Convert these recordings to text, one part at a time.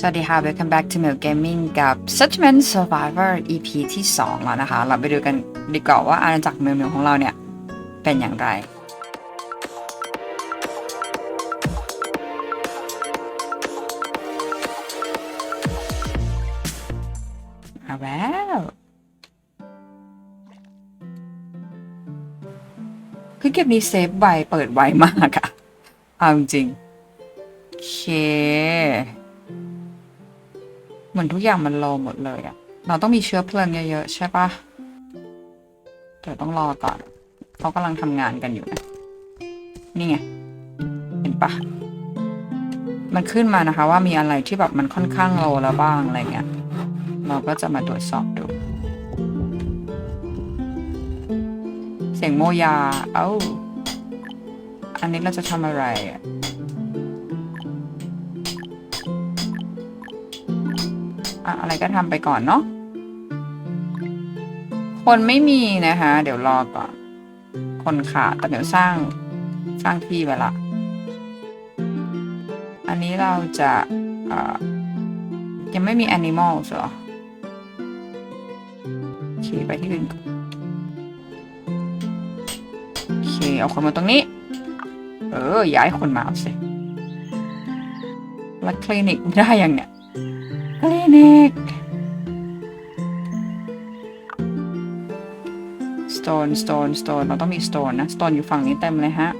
สวัสดีค่ะ welcome back to Milk Gaming กับ Settlement Survivor EP ที่ 2 แล้วนะคะ เราไปดูกันดีกว่าว่าอาณาจักรเมลเมลของเราเนี่ย เป็นอย่างไรมาแล้วคือเก็บนี้เซฟไวเปิดไวมากอะเอาจริงโอเค เหมือนทุกอย่างมันโลหมดเลยอะเราต้องมีเชื้อเพลิงเยอะๆใช่ปะแต่ต้องรอก่อนเขากำลังทำงานกันอยู่นะ นี่ไง เห็นปะมันขึ้นมานะคะ ว่ามีอะไรที่แบบมันค่อนข้างโลแล้วบ้างอะไรเงี้ย เราก็จะมาตรวจสอบดู เสียงโมยา เอ้า อันนี้เราจะทำอะไร อะอะไรก็ทำไปก่อนเนาะคนไม่มีนะคะ เดี๋ยวรอก่อน คนขาดแต่เดี๋ยวสร้างสร้างที่ไว้ละ อันนี้เราจะยังไม่มี animals เหรอขี่ไปที่อื่นก่อนโอเค เอาคนมาตรงนี้ เออ ย้ายคนมาเอาสิแล้วคลินิกได้ยังเนี่ย คลินิก stone stone stone เราต้องมี stone นะ stone อยู่ฝั่งนี้เต็มเลยฮะ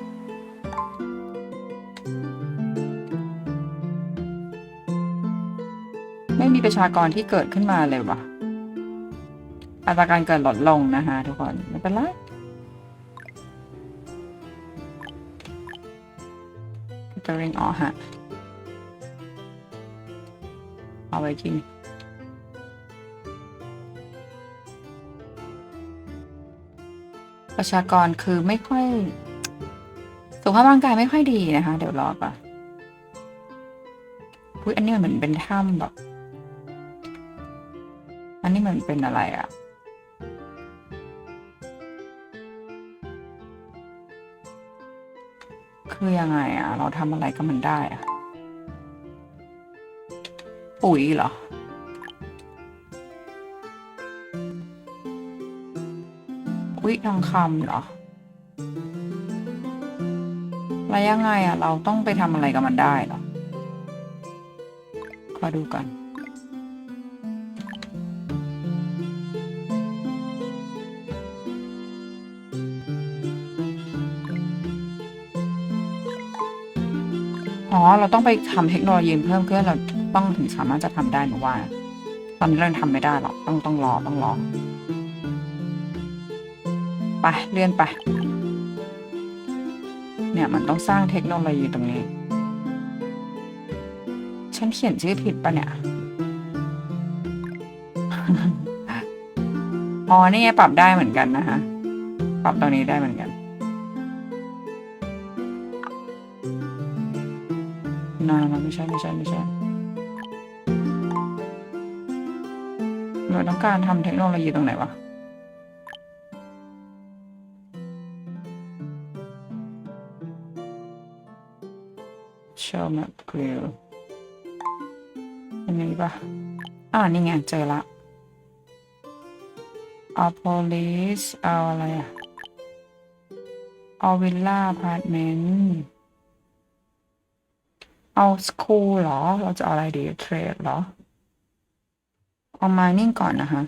ไม่มีประชากรที่เกิดขึ้นมาเลยวะอัตราการเกิดลดลงนะคะทุกคน ไม่เป็นไรจะริงอ๋อฮะ ไว้กิน ประชากรคือไม่ค่อยสุขภาพร่างกายไม่ค่อยดีนะคะ เดี๋ยวรอก่อนอุ้ยอันนี้มันเหมือนเป็นถ้ำแบบ อันนี้มันเป็นอะไรอะ่ะคือยังไงอะ่ะเราทำอะไรกับมันได้อะ่ะ ปุ๋ยเหรออุ๊ยทองคำเหรอ แล้วยังไงอะเราต้องไปทำอะไรกับมันได้เหรอ ขอดูก่อนอ๋อ เราต้องไปทำเทคโนโลยีเพิ่มเพื่อเรา ต้องถึงสามารถจะทำได้หนูว่า ตอนนี้เรายังทำไม่ได้หรอกต้องต้องรอต้องรอไปเลื่อนไป เนี่ยมันต้องสร้างเทคโนโลยีตรงนี้ ฉันเขียนชื่อผิดปะเนี่ยอ๋อนี่ไงปรับได้เหมือนกันนะคะปรับตรงนี้ได้เหมือนกันนานไม่ใช่ไม่ใช่ไม่ใช่ เราต้องการทำเทคโนโลยีตรงไหนวะ show map grill อันนี้ปะอ่านี่ไง เจอละเอา police เอาอะไรอะเอา villa apartment เอา school เหรอ เราจะเอาอะไรดี trade เหรอ เอา mining ก่อนนะคะ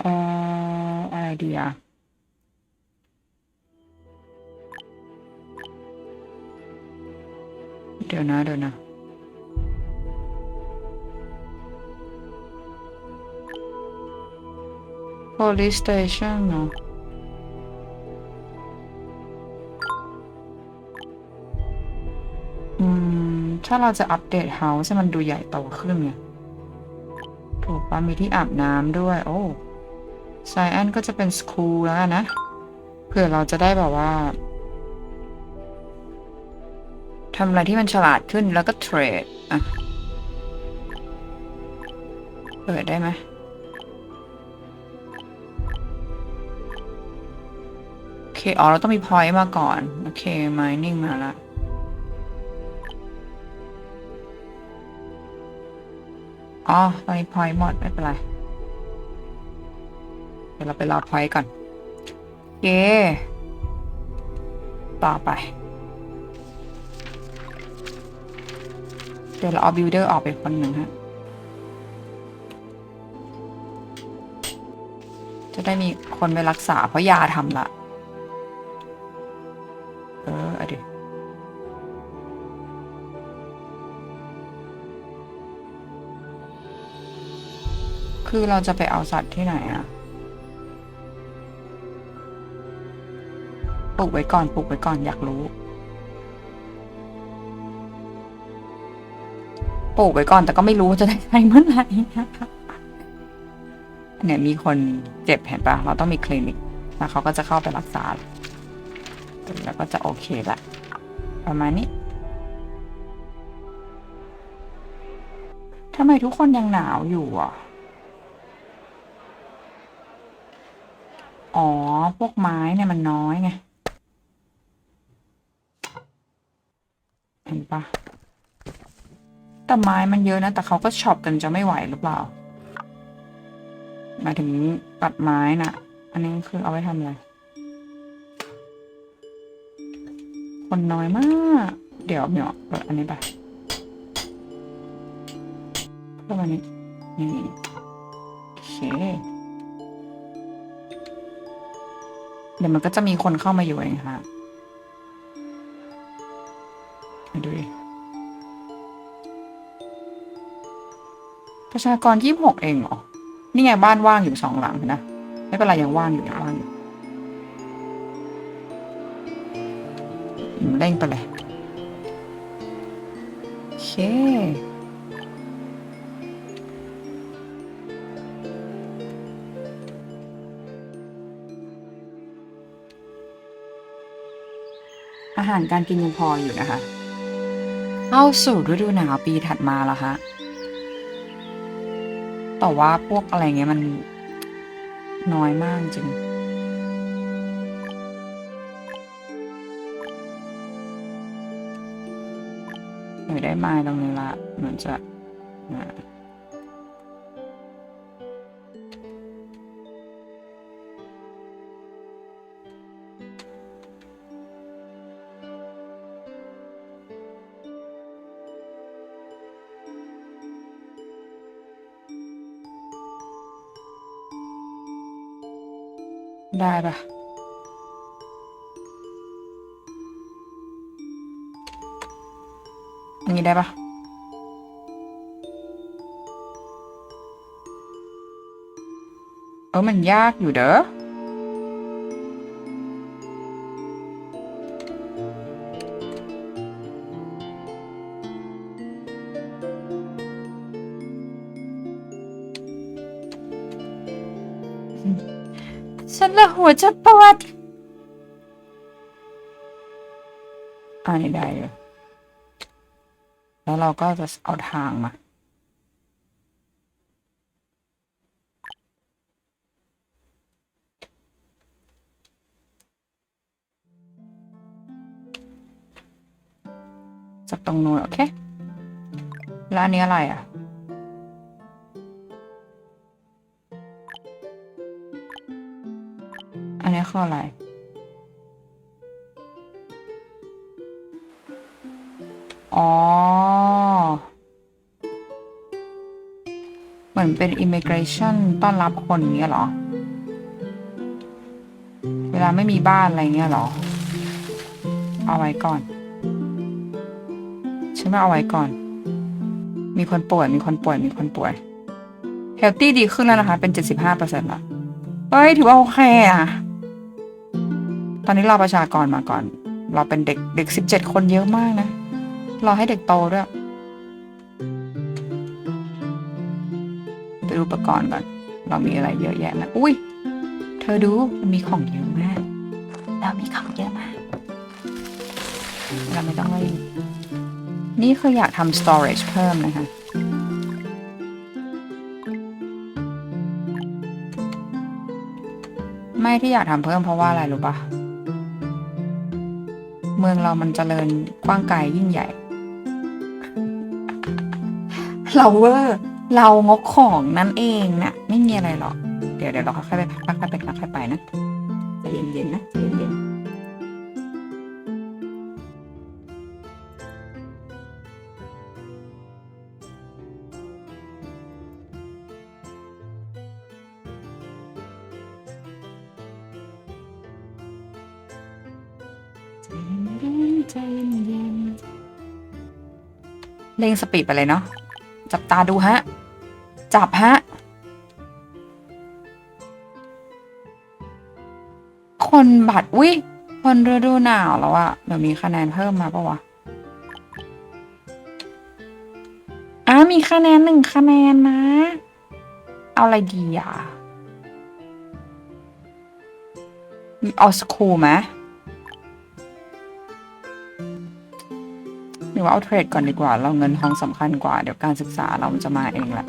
เอ่ออะไรดีอะเดี๋ยวนะเดี๋ยวนะ police station เนอะ ถ้าเราจะอัปเดตเฮาส์ให้มันดูใหญ่โตขึ้นไงถูกปะมีที่อาบน้ำด้วย โอ้ไซแอนก็จะเป็นสคูลแล้วนะเผื่อเราจะได้แบบว่าทำอะไรที่มันฉลาดขึ้นแล้วก็เทรดอะเปิดได้ไหมโอเคเคอ๋อ เราต้องมีพอยต์มาก่อน โอเค mining มาละ อ๋อตอนนี้พอยหมดไม่เป็นไร เดี๋ยวเราไปรอพอยก่อนโอเคต่อไป เดี๋ยวเราเอาบิลเดอร์ออกไปคนหนึ่งฮะ จะได้มีคนไปรักษาเพราะยาทำละ คือเราจะไปเอาสัตว์ที่ไหนอะปลูกไว้ก่อนปลูกไว้ก่อนอยากรู้ ปลูกไว้ก่อนแต่ก็ไม่รู้จะได้ใช้เมื่อไหร่เนี่ยมีคนเจ็บเห็นปะเราต้องมีคลินิกแล้วเขาก็จะเข้าไปรักษา แล้วก็จะโอเคละประมาณนี้ทำไมทุกคนยังหนาวอยู่อะ อ๋อพวกไม้เนี่ยมันน้อยไง เห็นปะแต่ไม้มันเยอะนะ แต่เขาก็ช็อปกันจะไม่ไหวหรือเปล่าหมายถึงตัดไม้น่ะ อันนี้คือเอาไว้ทำอะไร คนน้อยมาก เดี๋ยวเหมียวเปิดอันนี้ไปเพิ่มอันนี้นี่โอเค เดี๋ยวมันก็จะมีคนเข้ามาอยู่เองค่ะดูดิประชากรยี่สิบหกเองเหรอ นี่ไงบ้านว่างอยู่สองหลังนะ ไม่เป็นไรยังว่างอยู่ยังว่างอยู่เร่งไปเลยโอเค หารการกินยังพออยู่นะคะ เข้าสู่ฤดูหนาวปีถัดมาแล้วฮะแต่ว่าพวกอะไรเงี้ยมันน้อยมากจริงหนูได้ไม้ตรงนี้ละเหมือนจะ ได้ปะอันนี้ได้ปะเออมันยากอยู่เด้อ จะปวดอันนี้ได้เลยแล้วเราก็จะเอาทางมา จากตรงนู้นโอเค แล้วอันนี้อะไรอะ อะไรอ๋อ เหมือนเป็น immigration ต้อนรับคนเงี้ยเหรอ เวลาไม่มีบ้านอะไรเงี้ยเหรอ เอาไว้ก่อน ฉันว่าเอาไว้ก่อน มีคนป่วย มีคนป่วย มีคนป่วยเฮลตี้ดีขึ้นแล้วนะคะ เป็นเจ็ดสิบห้าเปอร์เซ็นต์ละเฮ้ย ถือว่าโอเคอะ อนนี้รอประชากรมาก่อน เราเป็นเด็กเด็กสิบเจ็ดคนเยอะมากนะ รอให้เด็กโตด้วย ไปดูอุปกรณ์ก่อน เรามีอะไรเยอะแยะนะอุ้ย เธอดูมันมีของเยอะมาก เรามีของเยอะมาก เราไม่ต้องรีบนี่คืออยากทำ storage เพิ่มนะคะไม่ที่อยากทำเพิ่มเพราะว่าอะไรรู้ปะ เมืองเรามันเจริญกว้างไกลยิ่งใหญ่ เราเวอร์เรางกของนั่นเองนะไม่มีอะไรหรอก เดี๋ยวเดี๋ยวเราค่อยไปค่อยไปค่อยไปนะใจเย็นๆนะใจเย็นๆ ใจเย็นๆเร่งสปีดไปเลยเนาะจับตาดูฮะ จับฮะ คนบัตรวิคนฤดูหนาวแล้วอะเดี๋ยวมีคะแนนเพิ่มมาปะวะอะมีคะแนนหนึ่งคะแนนนะ เอาอะไรดีอะเอาสคูลไหม รือว่าเอาเทรดก่อนดีกว่า เราเงินทองสำคัญกว่า เดี๋ยวการศึกษาเราจะมาเองแหละ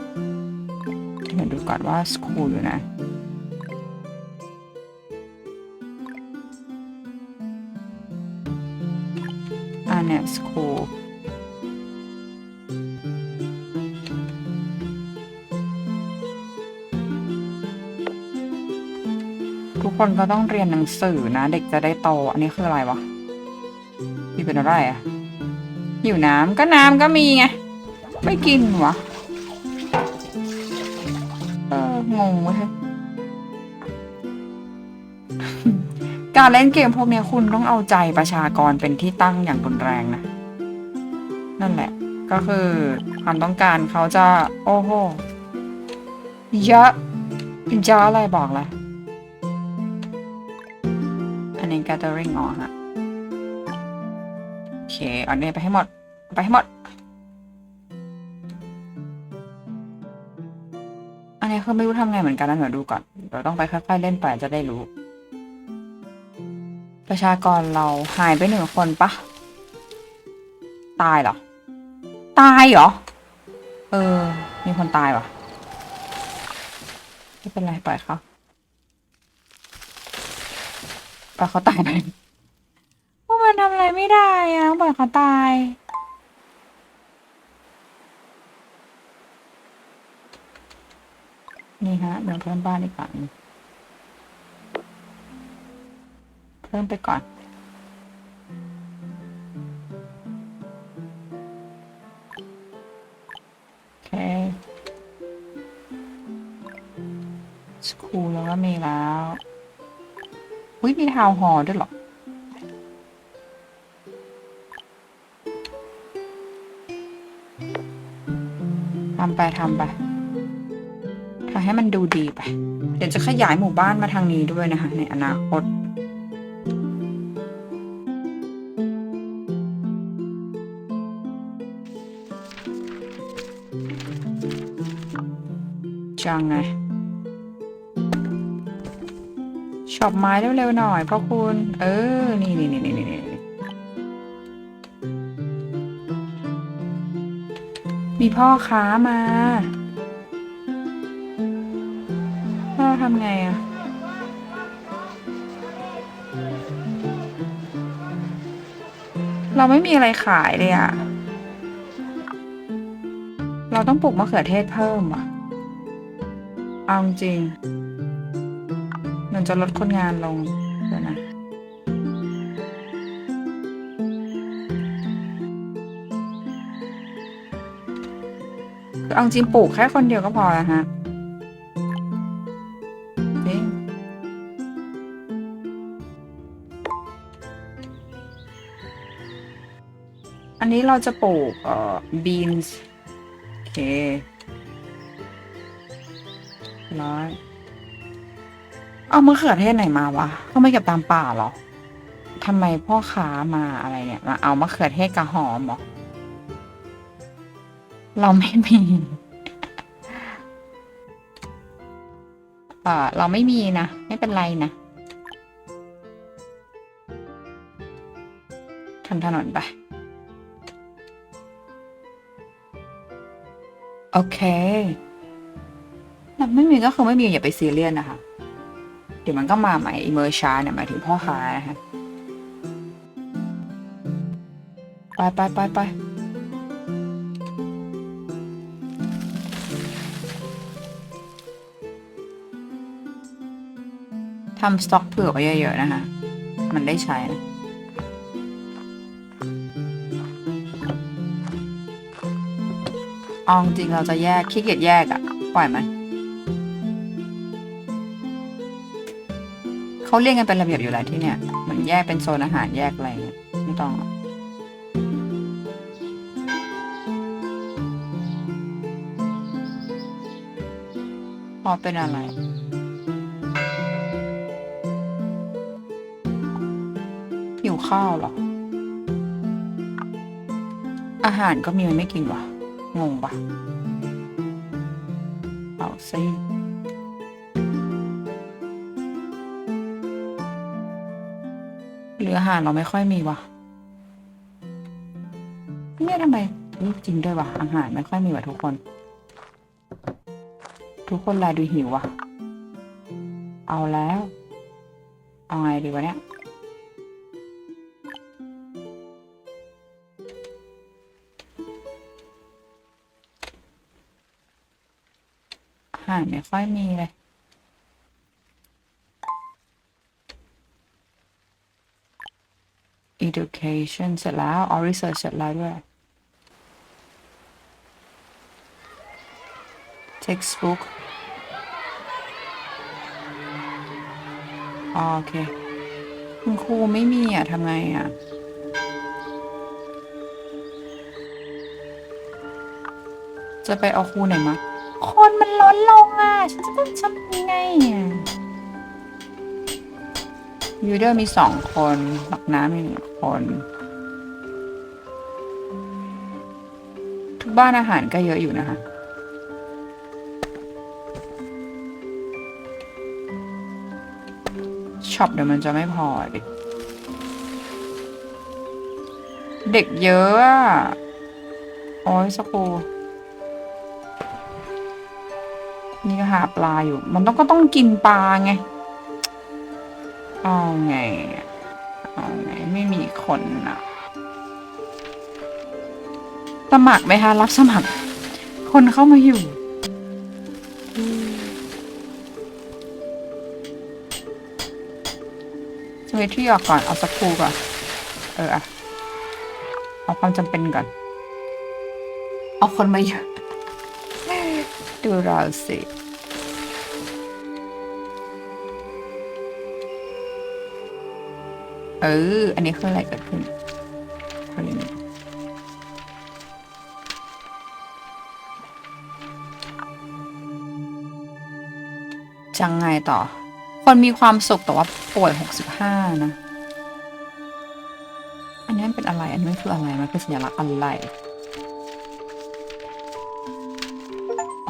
เดี๋ยวดูก่อนว่าสคูลอยู่นะอ่าเนี่ยสคูลทุกคนก็ต้องเรียนหนังสือนะ เด็กจะได้โต อันนี้คืออะไรวะนี่เป็นอะไรอะ อยู่น้ำก็น้ำก็มีไง ไม่กินวะเอองงเว้ยการเล่นเกมพวกเนี้ยคุณต้องเอาใจประชากรเป็นที่ตั้งอย่างรุนแรงนะ นั่นแหละ ก็คือความต้องการเขาจะ โอ้โหเยอะเยอะอะไรบอกเลยอันนี้ gathering อ๋อฮะโอเค เอาเนี่ยไปให้หมด ไปให้หมด อันนี้คือไม่รู้ทำไงเหมือนกันนะเดี๋ยวดูก่อน เราต้องไปค่อยๆเล่นไปจะได้รู้ ประชากรเราหายไปหนึ่งคนปะ ตายเหรอ ตายเหรอ เออ มีคนตายวะไม่เป็นไรปล่อยเขาปล่อยเขาตายไปพวกมันทำอะ ไม่ได้อะปล่อยเขาตาย นี่ฮะเดี๋ยวเพิ่มบ้านอีกก่อนเพิ่มไปก่อนโอเคสคูลแล้วก็มีแล้ว อุ้ยมีทาวน์ฮอด้วยหรอ ทำไปทำไปทำให้มันดูดีไป เดี๋ยวจะขยายหมู่บ้านมาทางนี้ด้วยนะคะ ในอนาคตจังไงช็อปไม้เร็วๆหน่อยเพ่อคุณ เออ นี่นี่นี่นี่นี่ พ่อค้ามาเราทำไงอะเราไม่มีอะไรขายเลยอะเราต้องปลูกมะเขือเทศเพิ่มอะเอาจริงมันจะลดคนงานลงเดี๋ยวนะ คือเอาจริงปลูกแค่คนเดียวก็พอแล้วฮะอันนี้เราจะปลูกเอ่อ beans โอเคร้อยเอามะเขือเทศไหนมาวะเขาไม่เก็บตามป่าหรอทำไมพ่อค้ามาอะไรเนี่ย มาเอามะเขือเทศกับหอมหรอ เราไม่มีเออเราไม่มีนะ ไม่เป็นไรนะทำถนนไป โอเคเราไม่มีก็คือไม่มีอย่าไปซีเรียสนะคะ เดี๋ยวมันก็มาใหม่อีเมอร์ชาเนี่ยหมายถึงพ่อค้านะคะ ไปไปไปไป ทำสต็อกเผื่อไว้เยอะๆนะคะ มันได้ใช้นะเอาจริงเราจะแยกขี้เกียจแยกอะปล่อยมันเขาเรียกกันเป็นระเบียบอยู่แล้วที่เนี่ยเหมือนแยกเป็นโซนอาหารแยกอะไรเงี้ยไม่ต้องหรอกพอเป็นอะไร หิวข้าวหรอ อาหารก็มีมันไม่กินวะงงปะเอาซิหรืออาหารเราไม่ค่อยมีวะเนี่ยทำไมจริงด้วยวะอาหารไม่ค่อยมีวะทุกคน ทุกคนแลดูหิววะเอาแล้ว เอาไงดีวะเนี่ย อาหารไม่ค่อยมีเลย education เสร็จแล้ว or research เสร็จแล้วด้วย textbook โอเค คุณครูไม่มีอะทำไงอะ จะไปเอาครูไหนมา คนมันลดลงอะ ฉันจะต้องทำยังไงอะยูเดอร์มีสองคนหลักน้ำมีหนึ่งคน ทุกบ้านอาหารก็เยอะอยู่นะคะช็อปเดี๋ยวมันจะไม่พอดิเด็กเยอะอะโอ้ยสกู นี่ก็หาปลาอยู่ มันต้องก็ต้องกินปลาไง เอาไงอะเอาไง ไม่มีคนอะ สมัครไหมคะ รับสมัคร คนเข้ามาอยู่ สวิตที่ออกก่อน เอาสักครู่ก่อน เอออะเอาความจำเป็นก่อน เอาคนมาเย อะดูเราสิเออ อันนี้คืออะไรเกิดขึ้นคนนี้จังไงต่อ คนมีความสุขแต่ว่าป่วยหกสิบห้านะ อันนี้มันเป็นอะไร อันนี้มันคืออะไร มันคือสัญลักษณ์อะไร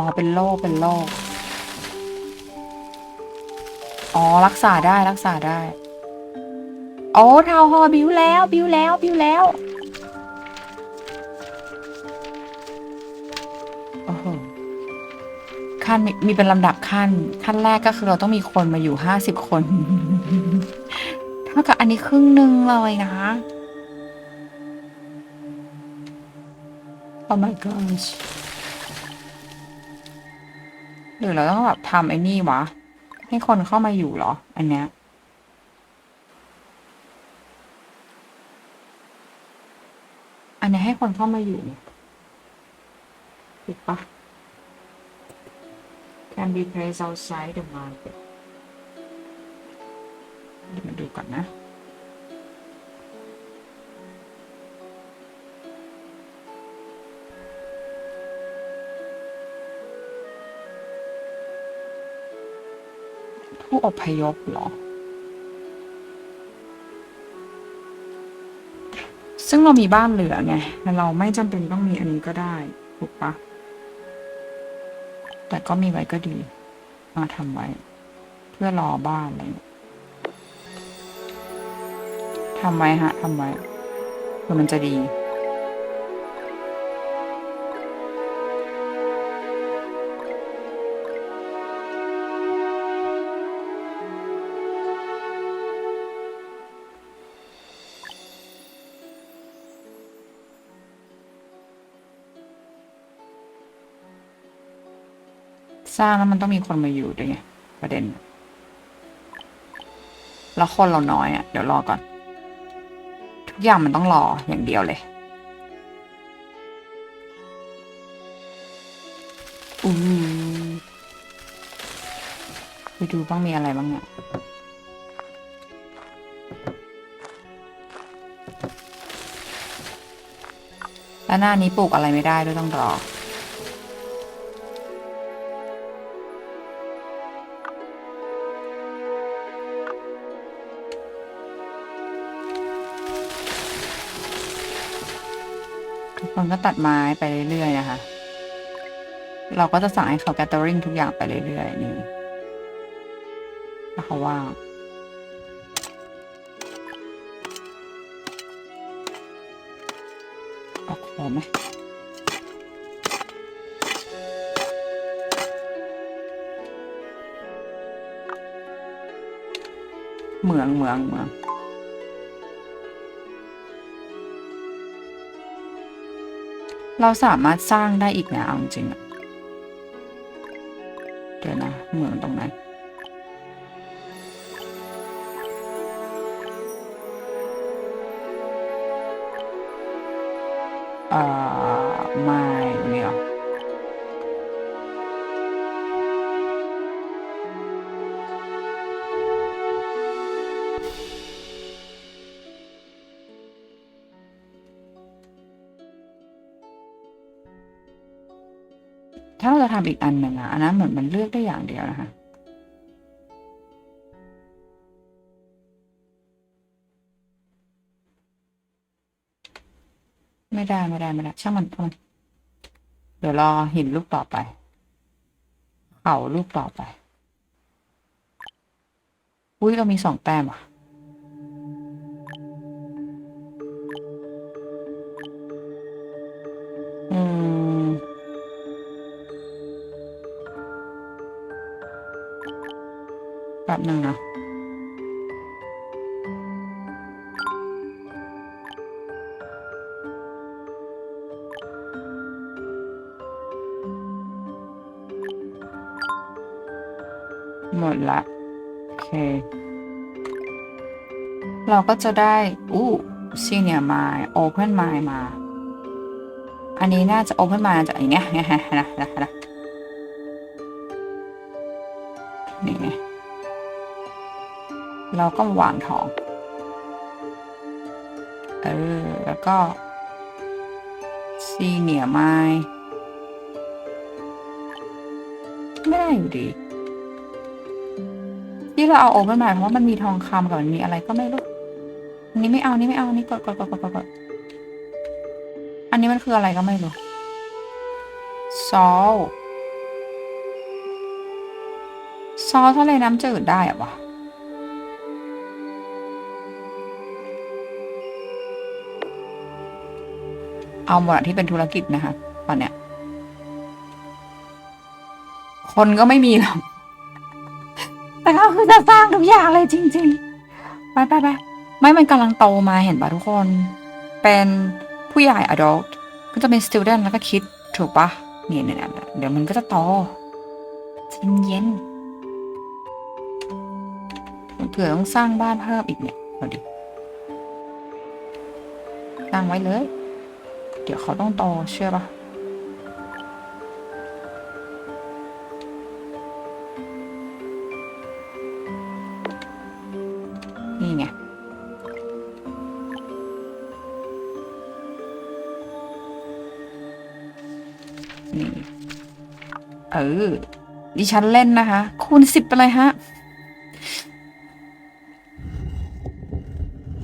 อ๋อ เป็นโรค เป็นโรค อ๋อ รักษาได้ รักษาได้ โอ้ทาวฮอบิวแล้ว บิวแล้ว บิวแล้ว โอ้โห ขั้นมีมีเป็นลำดับขั้น ขั้นแรกก็คือเราต้องมีคนมาอยู่ห้าสิบคน เท่ากับอันนี้ครึ่งหนึ่งเลยนะ Oh my gosh หรือเราต้องแบบทำไอ้นี่วะ ให้คนเข้ามาอยู่เหรอ อันเนี้ย อันนี้ให้คนเข้ามาอยู่เนี่ยถูกปะ can be placed outside the market เดี๋ยวมาดูก่อนนะ ผู้อพยพเหรอ ซึ่งเรามีบ้านเหลือไงแล้วเราไม่จำเป็นต้องมีอันนี้ก็ได้ ถูกปะ แต่ก็มีไว้ก็ดี มาทำไว้ เพื่อรอบ้านอะไรเงี้ยทำไว้ฮะทำไว้เพื่อมันจะดี สร้างแล้วมันต้องมีคนมาอยู่ด้วยไงประเด็น แล้วคนเราน้อยอะ่ะ เดี๋ยวรอก่อน ทุกอย่างมันต้องรออย่างเดียวเลยอู้ไปดูบ้างมีอะไรบ้างเนี่ยแล้วหน้านี้ปลูกอะไรไม่ได้ด้วยต้องรอ ทุกคนก็ตัดไม้ไปเรื่อยๆนะคะ เราก็จะสั่งให้เขา gathering ทุกอย่างไปเรื่อยๆนี่ถ้าเขาว่างออกโคไหมเหมืองเหมืองเหมือง เราสามารถสร้างได้อีกนะเอาจริงๆอะเดี๋ยวนะเหมืองตรงนั้น ถ้าเราจะทำอีกอันหนึ่งอะอันนั้นเหมือนมันเลือกได้อย่างเดียวนะคะไม่ได้ไม่ได้ไม่ได้ช่างมันช่างมันเดี๋ยวรอหินลูกต่อไป เขาลูกต่อไป อุ้ยเรามีสองแต้มอะ ป๊บหนึ่งนะหมดละ โอเค เราก็จะได้ อู้ซีเนียร์มายโอเพนมายมา อันนี้น่าจะโอเพนมายจากอย่างเงี้ยนะนะนะ เราก็มาวางทอง เออ แล้วก็ซีเนียรไม้ไม่ได้อยู่ดีที่เราเอาโอเ n นมาเพราะว่ามันมีทองคำกับมันมีอะไรก็ไม่รู้อันนี้ไม่เอานนี้ไม่เอานนี้กดกดกดกดกดอันนี้มันคืออะไรก็ไม่รู้ซอลซอสทะเลน้ำจืดได้อะวะ เอาหมดที่เป็นธุรกิจนะคะตอนเนี้ย คนก็ไม่มีหรอกแต่ก็คือจะสร้างทุกอย่างเลยจริง ๆ ไปไปไปไม่มันกำลังโตมาเห็นปะทุกคน เป็นผู้ใหญ่ adult ก็จะเป็น student แล้วก็คิดถูกปะเนี่ยเนี่ยเดี๋ยวมันก็จะโตใจเย็นเผื่อต้องสร้างบ้านเพิ่มอีกเนี่ยเอาดิสร้างไว้เลย เดี๋ยวเขาต้องโตเชื่อปะนี่ไง นี่ เออ ดิฉันเล่นนะคะ คูณสิบไปเลยฮะ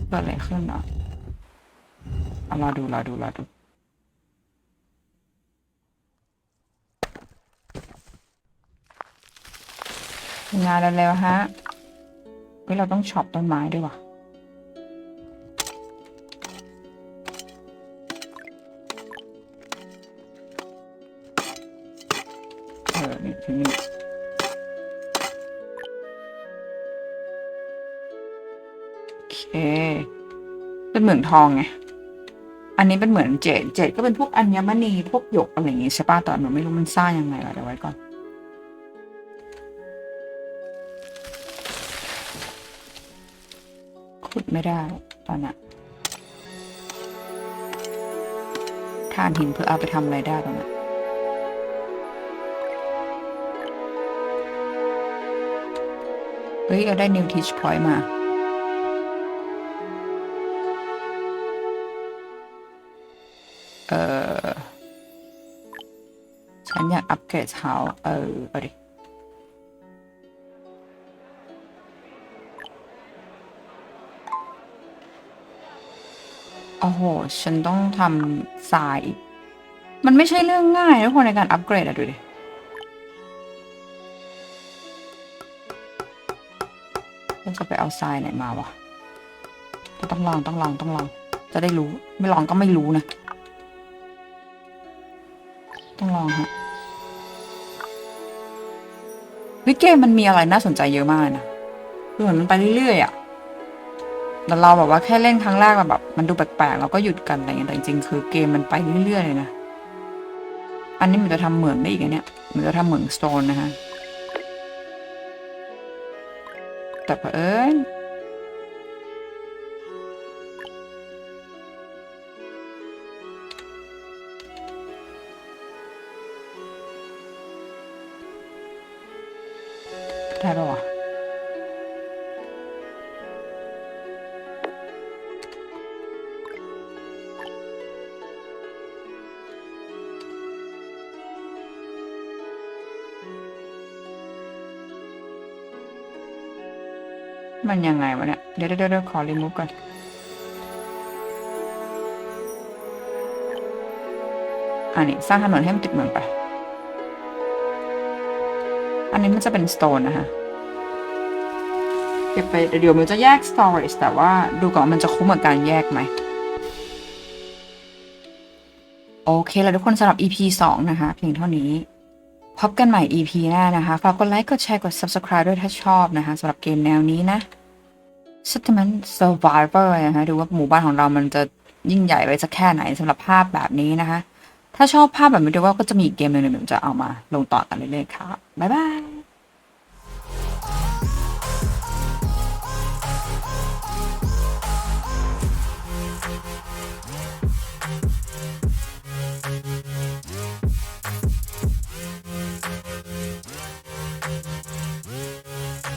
เกิดอะไรขึ้นอะเอารอดูรอดูรอดู งานเร็วๆฮะเฮ้ยเราต้องช็อปต้นไม้ด้วยว่ะเออนี่ที่นี่โอเค เป็นเหมืองทองไง อันนี้เป็นเหมือนเจดเจดก็เป็นพวกอัญมณี พวกหยกอะไรอย่างงี้ใช่ป่ะแต่หนูไม่รู้มันสร้างยังไงอะเดี๋ยวไว้ก่อน ไม่ได้ตอนนี้ยทานหินเพื่อเอาไปทำอะไรได้ตรงนั้นเฮ้ย เราได้ new teach point มา เออ ฉันอยากอัปเกรดเท้าเออเอาดิ โอ้โห ฉันต้องทำทราย มันไม่ใช่เรื่องง่ายนะทุกคนในการอัปเกรดอะดูดิจะไปเอาทรายไหนมาวะ ต้องลองต้องลองต้องลอง จะได้รู้ ไม่ลองก็ไม่รู้นะ ต้องลองฮะเฮ้ยเกมมันมีอะไรน่าสนใจเยอะมากนะคือเหมือนมันไปเรื่อยๆอะ แต่เราแบบว่าแค่เล่นครั้งแรกแบบ มันดูแปลกๆเราก็หยุดกันอะไรเงี้ยแต่จริงๆคือเกมมันไปเรื่อยๆเลยนะ อันนี้มันจะทำเหมืองได้อีกเนี่ยมันจะทำเหมืองสโตนนะฮะแต่เผอิญ มันยังไงวะเนี่ยเดี๋ยวเดี๋ยวเดี๋ยวขอรีมูฟก่อนอันนี้สร้างถนนให้มันติดเมืองไป อันนี้มันจะเป็นสโตนนะคะเก็บไปเดี๋ยวมันจะแยก storage แต่ว่าดูก่อนมันจะคุ้มกับการแยกไหมโอเคแล้วทุกคนสำหรับ EP 2 นะคะ เพียงเท่านี้ พบกันใหม่ EP หน้านะคะ ฝากกดไลค์ กดแชร์ กด subscribe ด้วยถ้าชอบนะคะสำหรับเกมแนวนี้นะ Settlement Survivor นะคะดูว่าหมู่บ้านของเรามันจะยิ่งใหญ่ไปสักแค่ไหนสำหรับภาพแบบนี้นะคะ ถ้าชอบภาพแบบนี้ดูว่าก็จะมีอีกเกมหนึ่งๆเดี๋ยวจะเอามาลงต่อกันเรื่อยๆค่ะบ๊ายบาย